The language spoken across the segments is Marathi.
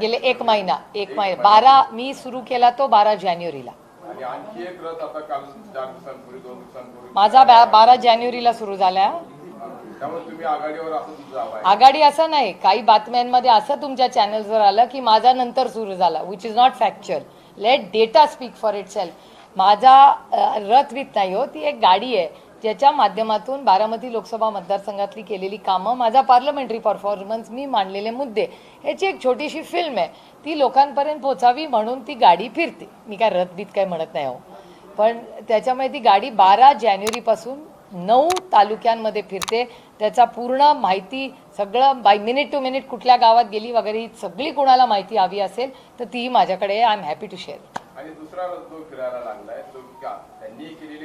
गेले एक महिना एक महिना. बारा मी सुरू केला तो बारा जानेवारीला. माझा बारा जानेवारीला सुरू झाला. आघाडी असं नाही काही बातम्यांमध्ये असं तुमच्या चॅनल्सवर आलं की माझा नंतर सुरू झाला which is not factual let data speak for it self Rath with नाही हो ती एक गाडी आहे. ज्याच्या माध्यमातून बारामती लोकसभा मतदारसंघातली केलेली कामं माझा पार्लमेंटरी परफॉर्मन्स मी मांडलेले मुद्दे ह्याची एक छोटीशी फिल्म आहे. ती लोकांपर्यंत पोचावी म्हणून ती गाडी फिरते. मी काय रथबीत काय म्हणत नाही हो. पण त्याच्यामुळे ती गाडी बारा जानेवारीपासून नऊ तालुक्यांमध्ये फिरते. त्याचा पूर्ण माहिती सगळं बाय मिनिट टू मिनिट कुठल्या गावात गेली वगैरे ही सगळी कोणाला माहिती हवी असेल तर तीही माझ्याकडे I am happy to share आणि दुसरा जो फिरायला लागलाय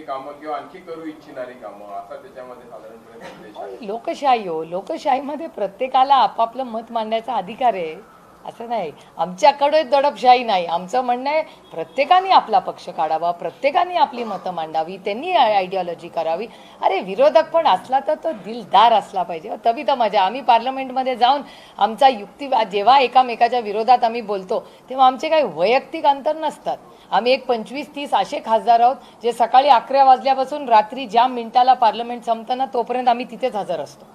केलेली कामं किंवा आणखी करू इच्छिणारी कामं असा त्याच्यामध्ये साधारणपणे संदेश आहे. लोकशाही हो लोकशाहीमध्ये प्रत्येकाला आपापलं मत मांडण्याचा अधिकार आहे. असं नाही. आमच्याकडे दडपशाही नाही. आमचं म्हणणं आहे प्रत्येकाने आपला पक्ष काढावा प्रत्येकाने आपली मतं मांडावी त्यांनी आयडिओलॉजी करावी. अरे विरोधक पण असला तर तो दिलदार असला पाहिजे. हो, तभी तर मजा. आम्ही पार्लमेंटमध्ये जाऊन आमचा युक्ती जेव्हा एकामेकाच्या विरोधात आम्ही बोलतो तेव्हा आमचे काही वैयक्तिक अंतर नसतात. आम्ही एक पंचवीस तीस असे खासदार आहोत जे सकाळी अकरा वाजल्यापासून रात्री ज्या मिनिटाला पार्लमेंट संपतं ना तोपर्यंत आम्ही तिथेच हजर असतो.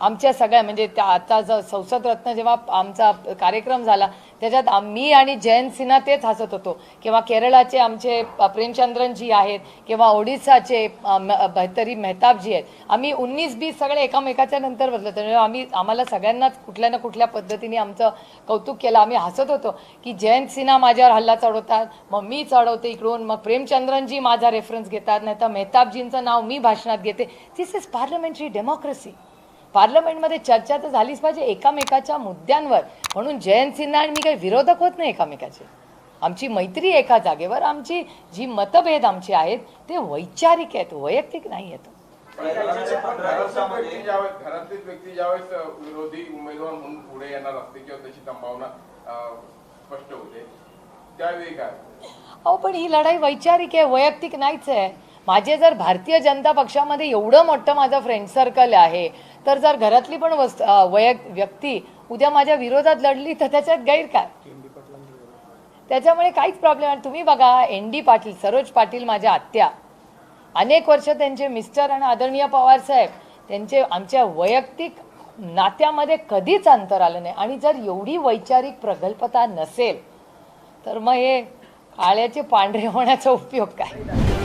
आमच्या सगळ्या म्हणजे त्या आता ज संसद रत्न जेव्हा आमचा कार्यक्रम झाला त्याच्यात आम्ही आणि जयंत सिन्हा तेच हसत होतो. किंवा केरळाचे आमचे प्रेमचंद्रनजी आहेत किंवा ओडिसाचे अ, म- मेहताबजी आहेत. आम्ही उन्नीस बीस सगळे एकामेकाच्या नंतर बसलो त्यामुळे आम्ही आम्हाला सगळ्यांनाच कुठल्या ना कुठल्या पद्धतीने आमचं कौतुक केलं. आम्ही हसत होतो की जयंत सिन्हा माझ्यावर हल्ला चढवतात मग मी चढवते इकडून मग प्रेमचंद्रनजी माझा रेफरन्स घेतात नाही तर मेहताबजींचं नाव मी भाषणात घेते. दिस इज पार्लमेंटरी डेमोक्रेसी पार्लमेंटमध्ये चर्चा तर झालीच पाहिजे एकामेकाच्या मुद्द्यांवर. म्हणून जयंत सिन्हा आणि मी काही विरोधक होत नाही एकामेकाचे. आमची मैत्री एका जागेवर आमची जी मतभेद आमची आहेत ते वैचारिक आहेत वैयक्तिक नाही आहेत. घरातलीच व्यक्ती ज्यावेळेस घरातलीच व्यक्ती ज्यावेळेस अ, विरोधी उमेदवार म्हणून पुढे येणार असते किंवा तशी संभावना अ, स्पष्ट होते त्यावेळी काय? अहो पण ही लढाई वैचारिक आहे वैयक्तिक नाहीच आहे. माझे जर भारतीय जनता पक्षामध्ये एवढं मोठं माझं फ्रेंड सर्कल आहे तर जर घरातली पण वस्त वय वैयक व्यक्ती उद्या माझ्या विरोधात लढली तर त्याच्यात गैर काय? त्याच्यामुळे काहीच प्रॉब्लेम आहे तुम्ही बघा एन डी पाटील सरोज पाटील माझ्या आत्या. अनेक वर्ष त्यांचे मिस्टर आणि आदरणीय पवार साहेब त्यांचे आमच्या वैयक्तिक नात्यामध्ये कधीच अंतर आलं नाही. आणि जर एवढी वैचारिक प्रगल्भता नसेल तर मग हे काळ्याचे पांढरे होण्याचा उपयोग काय?